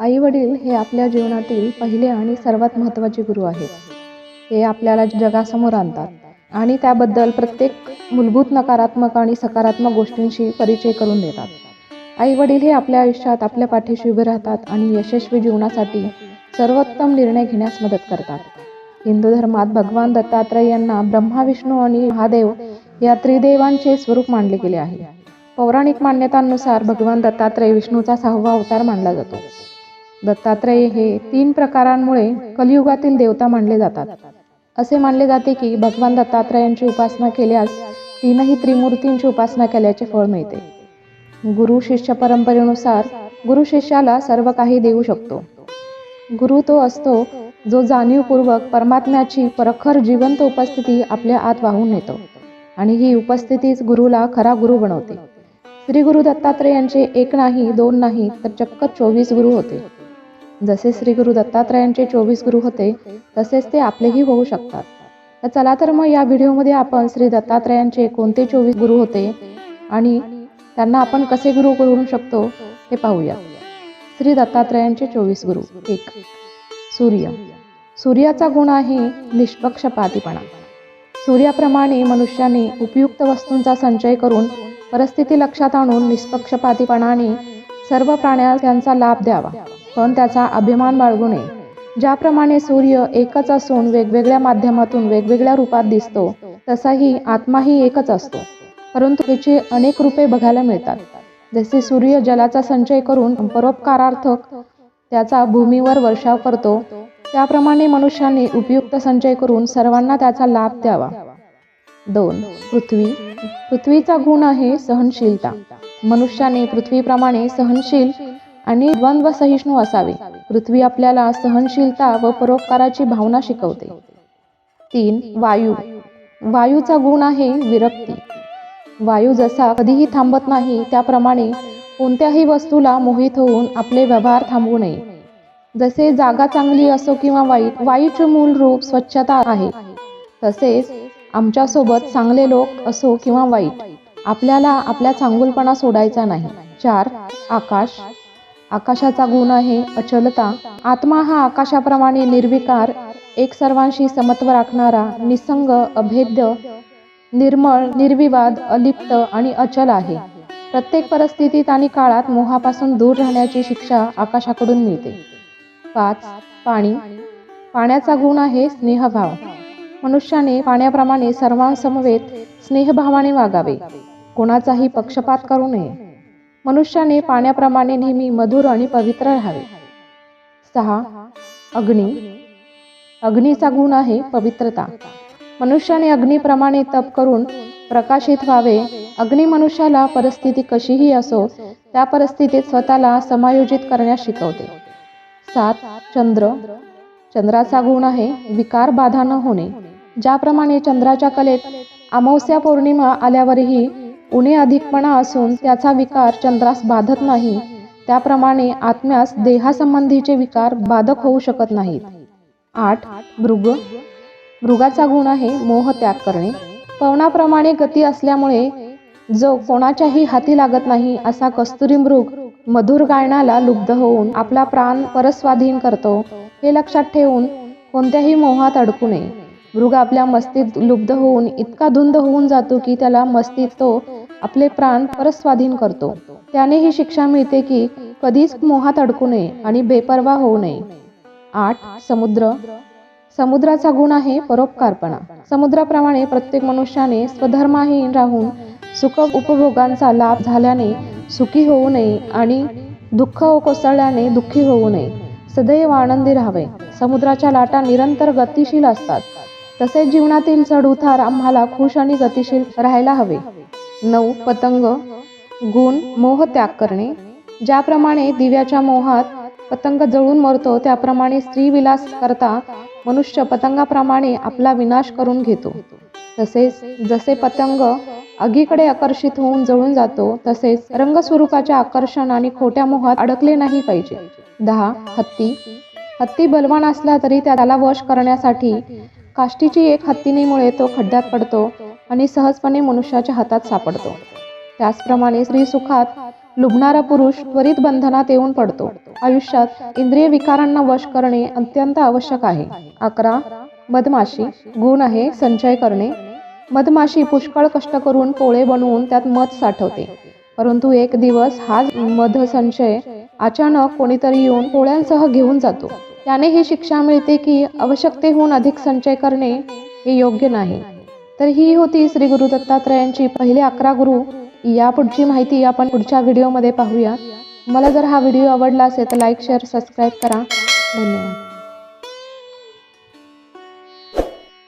आई वडील हे आपल्या जीवनातील पहिले आणि सर्वात महत्त्वाचे गुरु आहेत. हे आपल्याला जगासमोर आणतात आणि त्याबद्दल प्रत्येक मूलभूत नकारात्मक आणि सकारात्मक गोष्टींशी परिचय करून देतात. आई वडील हे आपल्या आयुष्यात आपल्या पाठीशी उभे राहतात आणि यशस्वी जीवनासाठी सर्वोत्तम निर्णय घेण्यास मदत करतात. हिंदू धर्मात भगवान दत्तात्रय यांना ब्रह्मा विष्णू आणि महादेव या त्रिदेवांचे स्वरूप मानले गेले आहे. पौराणिक मान्यतांनुसार भगवान दत्तात्रय विष्णूचा सहावा अवतार मानला जातो. दत्तात्रय हे तीन प्रकारांमुळे कलियुगातील देवता मानले जातात. असे मानले जाते की भगवान दत्तात्रयांची उपासना केल्यास तीनही त्रिमूर्तींची उपासना केल्याचे फळ मिळते. गुरु शिष्य परंपरेनुसार गुरु शिष्याला सर्व काही देऊ शकतो. गुरु तो असतो जो जाणीवपूर्वक परमात्म्याची प्रखर जिवंत उपस्थिती आपल्या आत वाहून नेतो आणि ही उपस्थितीच गुरुला खरा गुरु बनवते. श्री गुरु दत्तात्रय यांचे एक नाही दोन नाही तर चक्क चोवीस गुरु होते. जसे श्री गुरु दत्तात्रयांचे चोवीस गुरु होते तसेच ते आपलेही होऊ शकतात. तर चला तर मग या व्हिडिओमध्ये आपण श्री दत्तात्रयांचे कोणते चोवीस गुरु होते आणि त्यांना आपण कसे गुरु करू शकतो हे पाहूया. श्री दत्तात्रयांचे चोवीस गुरु. एक सूर्य. सूर्याचा गुण आहे निष्पक्षपातीपणा. सूर्याप्रमाणे मनुष्याने उपयुक्त वस्तूंचा संचय करून परिस्थिती लक्षात आणून निष्पक्षपातीपणाने सर्व प्राण्यास त्यांचा लाभ द्यावा. पण त्याचा अभिमान बाळगू नये. ज्याप्रमाणे सूर्य एकच असून वेगवेगळ्या माध्यमातून वेगवेगळ्या रूपात दिसतो तसाही आत्माही एकच असतो. परंतु त्याची अनेक रूपे बघायला मिळतात. जसे सूर्य जलाचा संचय करून परोपकारार्थ त्याचा भूमीवर वर्षाव करतो त्याप्रमाणे मनुष्याने उपयुक्त संचय करून सर्वांना त्याचा लाभ द्यावा. दोन पृथ्वी. पृथ्वीचा गुण आहे सहनशीलता. मनुष्याने पृथ्वीप्रमाणे सहनशील आणि द्वंद्व सहिष्णू असावे. पृथ्वी आपल्याला सहनशीलता व परोपकाराची भावना शिकवते. तीन वायू. वायूचा गुण आहे विरक्ती. वायू जसा कधीही थांबत नाही त्याप्रमाणे कोणत्याही वस्तूला मोहित होऊन आपले व्यवहार थांबवू नये. जसे जागा चांगली असो किंवा वाईट वायूचे मूल रूप स्वच्छता आहे तसेच आमच्यासोबत चांगले लोक असो किंवा वाईट आपल्याला आपल्या चांगुलपणा सोडायचा नाही. चार आकाश. आकाशाचा गुण आहे अचलता. आत्मा हा आकाशाप्रमाणे निर्विकार एक सर्वांशी समत्व राखणारा निसंग अभेद्य निर्मळ निर्विवाद अलिप्त आणि अचल आहे. प्रत्येक परिस्थितीत आणि काळात मोहापासून दूर राहण्याची शिक्षा आकाशाकडून मिळते. पाच पाणी. पाण्याचा गुण आहे स्नेहभाव. मनुष्याने पाण्याप्रमाणे सर्वांसमवेत स्नेहभावाने वागावे. कोणाचाही पक्षपात करू नये. मनुष्याने पाण्याप्रमाणे नेहमी मधुर आणि पवित्र राहावे. सहा अग्नी. अग्नीचा गुण आहे पवित्रता. मनुष्याने अग्नीप्रमाणे तप करून प्रकाशित व्हावे. अग्नी मनुष्याला परिस्थिती कशीही असो त्या परिस्थितीत स्वतःला समायोजित करण्यास शिकवते. सात चंद्र. चंद्राचा गुण आहे विकार बाधा न होणे. ज्याप्रमाणे चंद्राच्या कलेत अमावस्या पौर्णिमा आल्यावरही उणे अधिकपणा असून त्याचा विकार चंद्रास बाधत नाही. त्याप्रमाणे आत्म्यास देहासंबंधीचे विकार बाधक होऊ शकत नाहीत. आठ मृग. मृगाचा गुण आहे मोह त्याग करणे. पवनाप्रमाणे गती असल्यामुळे जो कोणाच्याही हाती लागत नाही असा कस्तुरी मृग मधुर गायनाला लुब्ध होऊन आपला प्राण परस्वाधीन करतो. हे लक्षात ठेवून कोणत्याही मोहात अडकू नये. मृग आपल्या मस्तीत लुब्ध होऊन इतका धुंद होऊन जातो की त्याला मस्तीत तो आपले प्राण परस्वाधीन करतो. त्याने ही शिक्षा मिळते की कधीच मोहात अडकू नये आणि बेपरवा होऊ नये. आठ समुद्र. समुद्राचा गुण आहे परोपकारपणा. समुद्राप्रमाणे प्रत्येक मनुष्याने स्वधर्माहीन राहून सुख उपभोगांचा लाभ झाल्याने सुखी होऊ नये आणि दुःख कोसळल्याने दुःखी होऊ नये. सदैव आनंदी राहावे. समुद्राच्या लाटा निरंतर गतिशील असतात. तसेच जीवनातील चढ उतार आम्हाला खुश आणि गतिशील राहायला हवे. नऊ पतंग गुण मोह त्याग करणे. ज्याप्रमाणे दिव्याच्या मोहात पतंग जळून मरतो त्याप्रमाणे स्त्रीविलास करता मनुष्य पतंगाप्रमाणे आपला विनाश करून घेतो. तसेच जसे पतंग आगीकडे आकर्षित होऊन जळून जातो तसेच रंगस्वरूपाच्या आकर्षण आणि खोट्या मोहात अडकले नाही पाहिजे. दहा हत्ती. हत्ती बलवान असला तरी त्याला वश करण्यासाठी काष्टीची एक हत्तीनेमुळे तो खड्ड्यात पडतो आणि सहजपणे मनुष्याच्या हातात सापडतो. त्याचप्रमाणे स्त्री सुखात लुबणारा पुरुष त्वरित बंधनात येऊन पडतो. आयुष्यात इंद्रिय विकारांना वश करणे अत्यंत आवश्यक आहे. अकरा मधमाशी. गुण आहे संचय करणे. मधमाशी पुष्कळ कष्ट करून पोळे बनवून त्यात मध साठवते. परंतु एक दिवस हाच मध संचय अचानक कोणीतरी येऊन पोळ्यांसह घेऊन जातो. त्याने ही शिक्षा मिळते की आवश्यकतेहून अधिक संचय करणे हे योग्य नाही. तर ही होती श्री गुरु दत्तात्रयांची पहिले अकरा गुरु. या पुढची माहिती आपण पुढच्या व्हिडिओमध्ये पाहूया. मला जर हा व्हिडिओ आवडला असेल तर लाईक शेअर सबस्क्राईब करा. धन्यवाद.